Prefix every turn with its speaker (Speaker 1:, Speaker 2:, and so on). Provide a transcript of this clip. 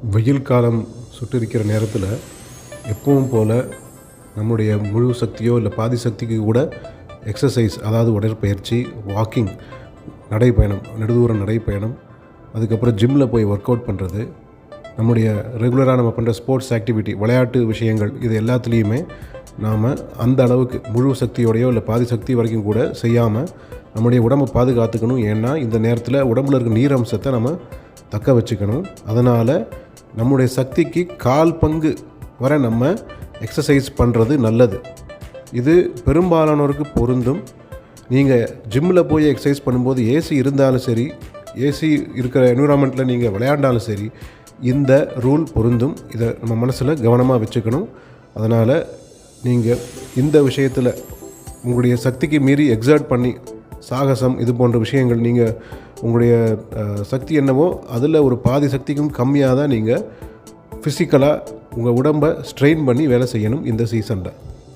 Speaker 1: வெயில் காலம் சுட்டிருக்கிற நேரத்தில் எப்பவும் போல் நம்முடைய முழு சக்தியோ இல்லை பாதி சக்திக்கு கூட எக்ஸசைஸ் அதாவது உடற்பயிற்சி வாக்கிங் நடைப்பயணம் நெடுதூர நடைப்பயணம் அதுக்கப்புறம் ஜிம்மில் போய் ஒர்க் அவுட் பண்ணுறது நம்முடைய ரெகுலராக நம்ம பண்ணுற ஸ்போர்ட்ஸ் ஆக்டிவிட்டி விளையாட்டு விஷயங்கள் இது எல்லாத்துலேயுமே நாம் அந்த அளவுக்கு முழு சக்தியோடையோ இல்லை பாதி சக்தி வரைக்கும் கூட செய்யாமல் நம்முடைய உடம்பை பாதுகாத்துக்கணும். ஏன்னா இந்த நேரத்தில் உடம்புல இருக்க நீர் அம்சத்தை நம்ம தக்க வச்சுக்கணும். அதனால் நம்முடைய சக்திக்கு கால் பங்கு வரை நம்ம எக்ஸசைஸ் பண்ணுறது நல்லது. இது பெரும்பாலானோருக்கு பொருந்தும். நீங்கள் ஜிம்மில் போய் எக்ஸசைஸ் பண்ணும்போது ஏசி இருந்தாலும் சரி ஏசி இருக்கிற என்விரான்மெண்ட்டில் நீங்கள் விளையாண்டாலும் சரி இந்த ரூல் பொருந்தும். இதை நம்ம மனசில் கவனமாக வச்சுக்கணும். அதனால் நீங்கள் இந்த விஷயத்தில் உங்களுடைய சக்திக்கு மீறி எக்ஸர்ட் பண்ணி சாகசம் இது போன்ற விஷயங்கள் நீங்கள் உங்களுடைய சக்தி என்னவோ அதில் ஒரு பாதி சக்திக்கும் கம்மியாக தான் நீங்கள் ஃபிசிக்கலாக உங்கள் உடம்பை ஸ்ட்ரெயின் பண்ணி வேலை செய்யணும் இந்த சீசனில்